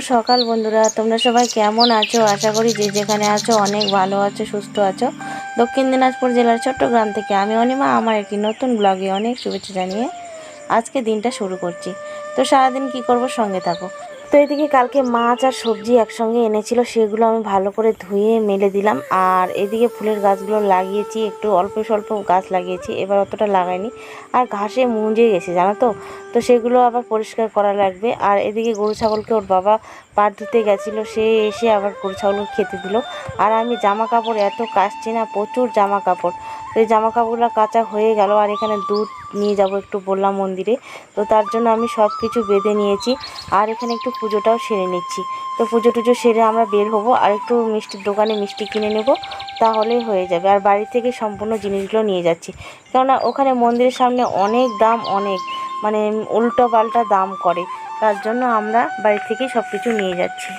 সকাল বন্ধুরা, তোমরা সবাই কেমন আছো? আশা করি যে যেখানে আছো অনেক ভালো আছো, সুস্থ আছো। দক্ষিণ দিনাজপুর জেলার চট্টগ্রাম থেকে আমি অনিমা, আমার একটি নতুন ব্লগে অনেক শুভেচ্ছা জানিয়ে আজকে দিনটা শুরু করছি। তো সারাদিন কি করব সঙ্গে থাকো। তো এদিকে কালকে মাছ আর সবজি একসঙ্গে এনেছিল, সেগুলো আমি ভালো করে ধুয়ে মেলে দিলাম। আর এদিকে ফুলের গাছগুলো লাগিয়েছি, একটু অল্প স্বল্প গাছ লাগিয়েছি, এবার অতটা লাগাইনি। আর ঘাসে মুঞ্জে গেছে, জানো তো? তো সেগুলো আবার পরিষ্কার করা লাগবে। আর এদিকে গরু ছাগলকে ওর বাবা পাট ধুতে গেছিল, সে এসে আবার গরু ছাগলকে খেতে দিল। আর আমি জামা কাপড় এত কাচছি না, প্রচুর জামা কাপড় তো জামা কাপড়গুলো কাচা হয়ে গেল, আর এখানে দুধ নিয়ে যাব একটু বললাম মন্দিরে। তো তার জন্য আমি সব কিছু বেঁধে নিয়েছি, আর এখানে একটু পুজোটাও সেরে নিচ্ছি। তো পুজো টুজো সেরে আমরা বের হব, আর একটু মিষ্টির দোকানে মিষ্টি কিনে নেব, তাহলেই হয়ে যাবে। আর বাড়ি থেকে সম্পূর্ণ জিনিসগুলো নিয়ে যাচ্ছি। কেননা ওখানে মন্দিরের সামনে অনেক দাম, অনেক মানে উল্টো পাল্টা দাম করে। তার জন্য আমরা বাড়ি থেকেই সব কিছু নিয়ে যাচ্ছি।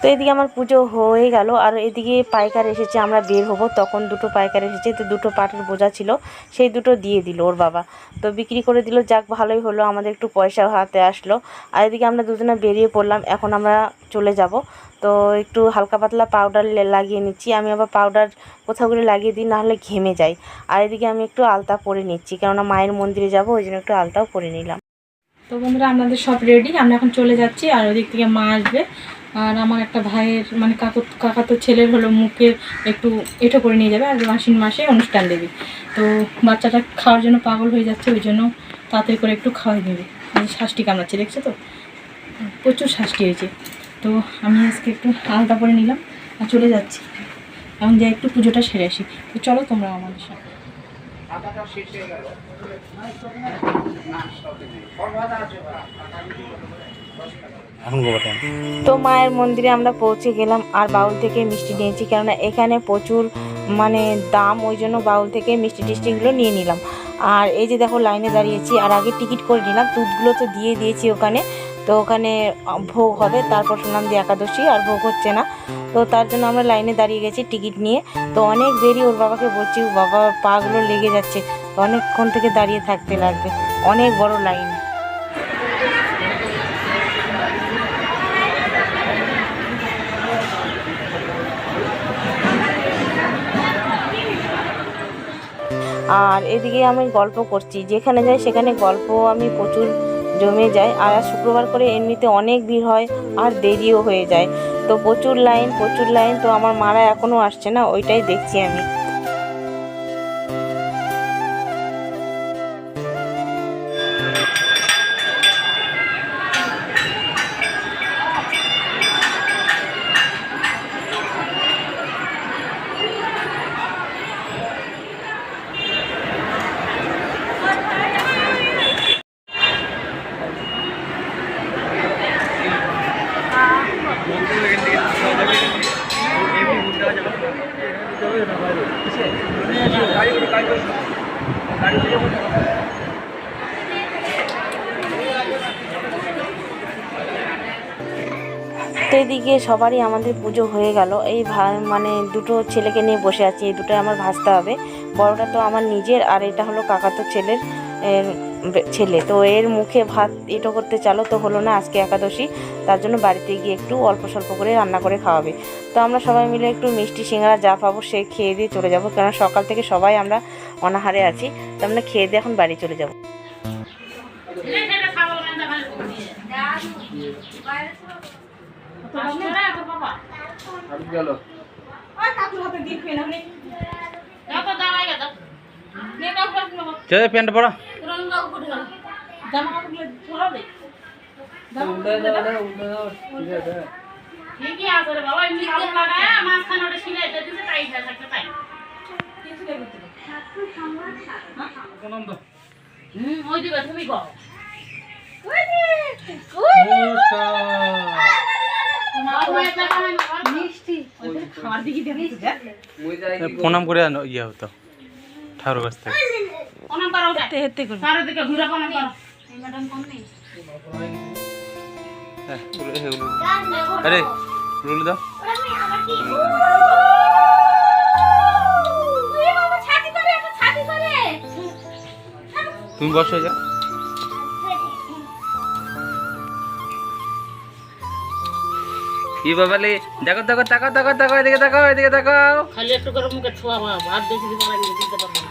তো এদিকে আমার পুজো হয়ে গেল, আর এদিকে পাইকার এসেছে, আমরা বের হব। তখন দুটো পাইকার এসেছে, তো দুটো পাটের বোঝা ছিল, সেই দুটো দিয়ে দিল ওর বাবা। তো বিক্রি করে দিল, যাক ভালোই হলো, আমাদের একটু পয়সা হাতে আসলো। আর এদিকে আমরা দুজনে বেরিয়ে পড়লাম, এখন আমরা চলে যাব। তো একটু হালকা পাতলা পাউডার লাগিয়ে নিচ্ছি, আমি আবার পাউডার কোথাও করে লাগিয়ে দিই, নাহলে ঘেমে যাই। আর এদিকে আমি একটু আলতা পরে নিচ্ছি, কেননা মায়ের মন্দিরে যাব, ওই জন্য একটু আলতাও পরে নিলাম। তো বন্ধুরা আমাদের সব রেডি আমরা এখন চলে যাচ্ছি, আর ওদিক থেকে মা আসবে। আর আমার একটা ভাইয়ের মানে কাকু কাকা তো ছেলের হলো মুখে একটু এটো করে নিয়ে যাবে আর মাসিন মাসে অনুষ্ঠান দেবে। তো বাচ্চাটা খাওয়ার জন্য পাগল হয়ে যাচ্ছে, ওই জন্য তাড়াতাড়ি করে একটু খাওয়াই দেবে। শ্বাসটি কামড়াচ্ছে, দেখছ তো? প্রচুর শ্বাসটি হয়েছে। তো আমি আজকে একটু আলতা করে নিলাম আর চলে যাচ্ছি। এখন যাই একটু পুজোটা সেরে আসি। তো চলো তোমরা আমাদের সাথে। এখন গোবরটা তো মায়ের মন্দিরে আমরা পৌঁছে গেলাম, আর বাউল থেকে মিষ্টি নিয়েছি, কেননা এখানে প্রচুর মানে দাম, ওই জন্য বাউল থেকে মিষ্টি টিষ্টিগুলো নিয়ে নিলাম। আর এই যে দেখো লাইনে দাঁড়িয়েছি, আর আগে টিকিট করে নিলাম, দুধগুলো তো দিয়ে দিয়েছি ওখানে। তো ওখানে ভোগ হবে, তারপর শুনলাম যে একাদশী, আর ভোগ হচ্ছে না। তো তার জন্য আমরা লাইনে দাঁড়িয়ে গেছি টিকিট নিয়ে। তো অনেক দেরি, ওর বাবাকে বলছি, বাবা পাগুলো লেগে যাচ্ছে। তো অনেকক্ষণ থেকে দাঁড়িয়ে থাকতে লাগবে, অনেক বড় লাইন। আর এদিকে আমি গল্প করছি। যেখানে যাই সেখানে গল্প আমি প্রচুর জমে যায়। আর শুক্রবার করে এমনিতে অনেক ভিড় হয় আর দেরিও হয়ে যায়। তো প্রচুর লাইন প্রচুর লাইন, তো আমার মারা এখনও আসছে না, ওইটাই দেখছি আমি। তো এদিকে সবারই আমাদের পুজো হয়ে গেল। এই ভা- মানে দুটো ছেলেকে নিয়ে বসে আছি এই দুটো আমার ভাসতে হবে। বড়টা তো আমার নিজের আর এটা হলো কাকাতো ছেলের ছেলে। তো এর মুখে ভাত এটো করতে চালো তো হলো না আজকে একাদশী। তার জন্য বাড়িতে গিয়ে একটু অল্প স্বল্প করে রান্না করে খাওয়াবে। তো আমরা সবাই মিলে একটু মিষ্টি সিঙ্গারা যা পাবো সে খেয়ে দিয়ে চলে যাব। কেন সকাল থেকে সবাই আমরা অনাহারে আছি তো আমরা খেয়ে দিয়ে এখন বাড়ি চলে যাব। চলে প্যান্ট পরা? জামা কাপড়গুলো ঠিকই আছে রে বাবা এমনি ভালো মাঝখানে ওটা সিলাই দিয়ে দিছে টাইট হয়ে থাকতে তাই হুম ওই দিবে তুমি খাওয়ার দিকে। দেখতে যা প্রণাম করে ইয়ে হতো ঠাকুর কাছ থেকে। প্রণাম করো তুমি বসো যা ই বাবালি দেখো দেখো তাকাও তাকাও তাকাও এদিকে তাকাও এদিকে তাকাও। খালি একটু করে মুখে ছোঁয়া ভাত বেশি দিতে পারি দিতে পারব না।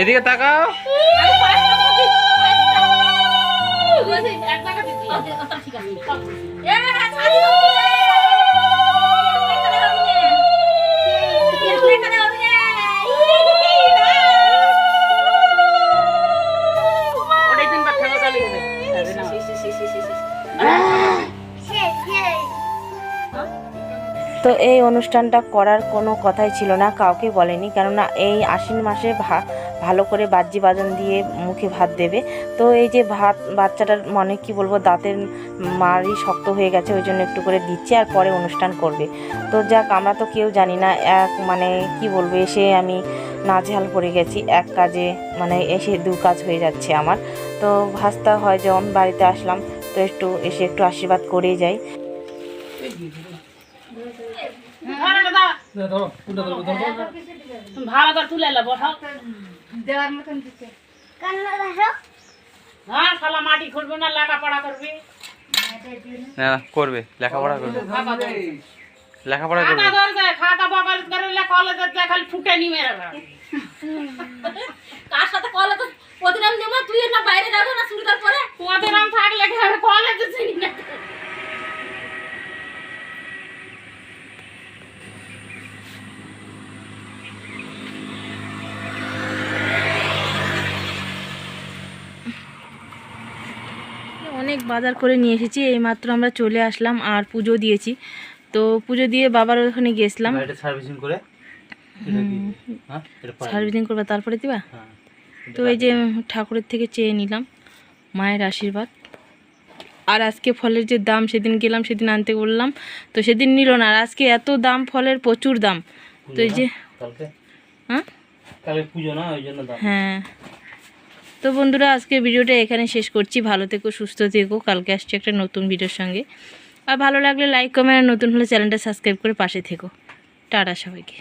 এদিকে তাকাও। এক টাকা দিতে আচ্ছা ঠিক আছে সব ওটাই তিনবার তো এই অনুষ্ঠানটা করার কোনো কথাই ছিল না, কাউকে বলেনি। কেননা এই আশ্বিন মাসে ভালো করে বাজি বাজন দিয়ে মুখে ভাত দেবে। তো এই যে ভাত, বাচ্চাটার মনে কি বলব, দাঁতের মারই শক্ত হয়ে গেছে, ওই জন্য একটু করে দিচ্ছে আর পরে অনুষ্ঠান করবে। তো যাক, আমরা তো কেউ জানি না, এক মানে কি বলব, এসে আমি নাজেহাল পড়ে গেছি, এক কাজে মানে এসে দু কাজ হয়ে যাচ্ছে আমার। তো ভাস্তা হয়, যখন বাড়িতে আসলাম, তো একটু এসে একটু আশীর্বাদ করেই যাই। মাটি না লেখাপড়া করবি, লেখাপড়া করবে। লেখাপড়া খাতা খালি ফুটে নি মেরে কার সাথে কলে তো প্রতিরাম দেবো তুই না বাইরে যাব না চুড়িদার পরে তোমাদের নাম থাকলে কি হবে কলেজে চিনি না অনেক বাজার করে নিয়ে এসেছি এইমাত্র আমরা চলে আসলাম আর পুজো দিয়েছি। তো পুজো দিয়ে বাবার ওখানে গেছিলাম। সার্ভিসিং করে হ্যাঁ। সার্ভিসিং করবে তারপরে দিবা? হ্যাঁ তো এই যে ঠাকুরের থেকে চেয়ে নিলাম মায়ের আশীর্বাদ। আর আজকে ফলের যে দাম সেদিন গেলাম সেদিন আনতে বললাম তো সেদিন নিল না। আর আজকে এত দাম ফলের প্রচুর দাম। তো এই যে হ্যাঁ? হ্যাঁ। তো বন্ধুরা আজকে ভিডিওটা এখানে শেষ করছি। ভালো থেকো, সুস্থ থেকো। কালকে আসছি একটা নতুন ভিডিওর সঙ্গে। আর ভালো লাগলে লাইক কমেন্ট আর নতুন হলে চ্যানেলটা সাবস্ক্রাইব করে পাশে থেকো। টাটা সবাইকে।